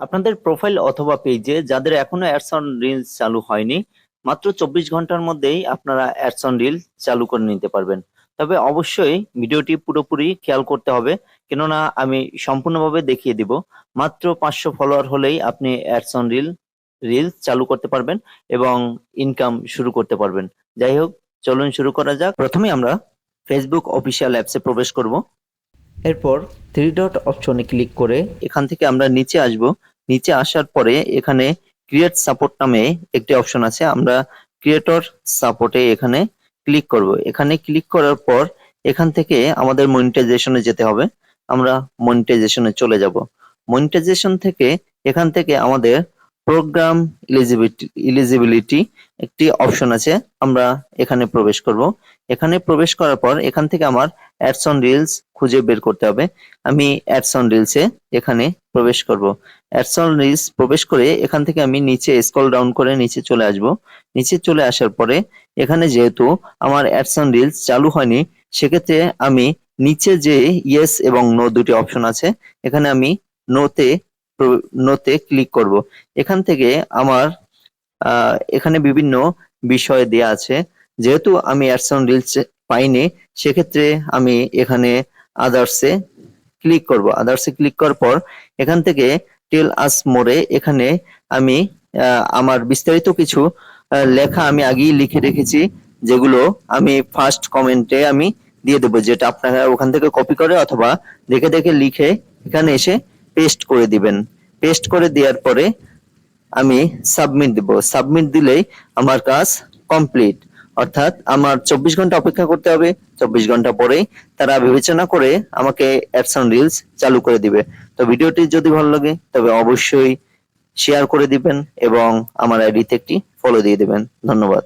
আপনাদের প্রোফাইল অথবা পেজে যাদের এখনও অ্যাডস অন রিলস চালু হয়নি, মাত্র চব্বিশ ঘণ্টার মধ্যেই আপনারা অ্যাডস অন রিল চালু করে নিতে পারবেন। তবে অবশ্যই ভিডিওটি পুরোপুরি খেয়াল করতে হবে, কেননা আমি সম্পূর্ণভাবে দেখিয়ে দিব। মাত্র পাঁচশো ফলোয়ার হলেই আপনি অ্যাডস অন রিল রিলস চালু করতে পারবেন এবং ইনকাম শুরু করতে পারবেন। যাই হোক, চলুন শুরু করা যাক। প্রথমে আমরা ফেসবুক অফিসিয়াল অ্যাপসে প্রবেশ করব। এরপর থ্রি ডট অপশনে ক্লিক করে এখান থেকে আমরা নিচে আসব। নিচে আসার পরে এখানে ক্রিয়েট সাপোর্ট নামে একটি অপশন আছে। আমরা ক্রিয়েটর সাপোর্টে এখানে ক্লিক করব। এখানে ক্লিক করার পর এখান থেকে আমাদের মনিটাইজেশনে যেতে হবে। আমরা মনিটাইজেশনে চলে যাব। মনিটাইজেশন থেকে এখান থেকে আমাদের প্রোগ্রাম ইলিজিবিলিটি ইলিজিবিলিটি একটি অপশন আছে। আমরা এখানে প্রবেশ করব। এখানে প্রবেশ করার পর এখান থেকে আমার অ্যাডস অন রিলস খুঁজে বের করতে হবে। আমি অ্যাডস অন রিলসে এখানে প্রবেশ করব। অ্যাডস অন রিলস প্রবেশ করে এখান থেকে আমি নিচে স্ক্রল ডাউন করে নিচে চলে আসব। নিচে চলে আসার পরে এখানে যেহেতু আমার অ্যাডস অন রিলস চালু হয়নি, সেক্ষেত্রে আমি নিচে যে ইয়েস এবং নো দুটি অপশন আছে, এখানে আমি নোতে নোতে ক্লিক করব। এখান থেকে আমার এখানে বিভিন্ন বিষয় দেয়া আছে। যেহেতু আমি অ্যাডস অন রিলস পাইনি, সেক্ষেত্রে আমি এখানে আদার্সে ক্লিক করব। আদার্সে ক্লিক করার পর এখান থেকে টেল আস মোরে এখানে আমি আমার বিস্তারিত কিছু লেখা আমি আগেই লিখে রেখেছি, যেগুলো আমি ফার্স্ট কমেন্টে আমি দিয়ে দেবো, যেটা আপনারা ওখান থেকে কপি করে অথবা দেখে দেখে লিখে এখানে এসে পেস্ট করে দিবেন। পেস্ট করে দেওয়ার পরে আমি সাবমিট দিব। সাবমিট দিলেই আমার কাজ কমপ্লিট অর্থাৎ আমার চব্বিশ ঘণ্টা অপেক্ষা করতে হবে, চব্বিশ ঘণ্টা পরেই তারা বিবেচনা করে আমাকে অ্যাপস অন রিলস চালু করে দিবে। তো ভিডিওটি যদি ভালো লাগে, তবে অবশ্যই শেয়ার করে দিবেন এবং আমার আইডিতে একটি ফলো দিয়ে দিবেন। ধন্যবাদ।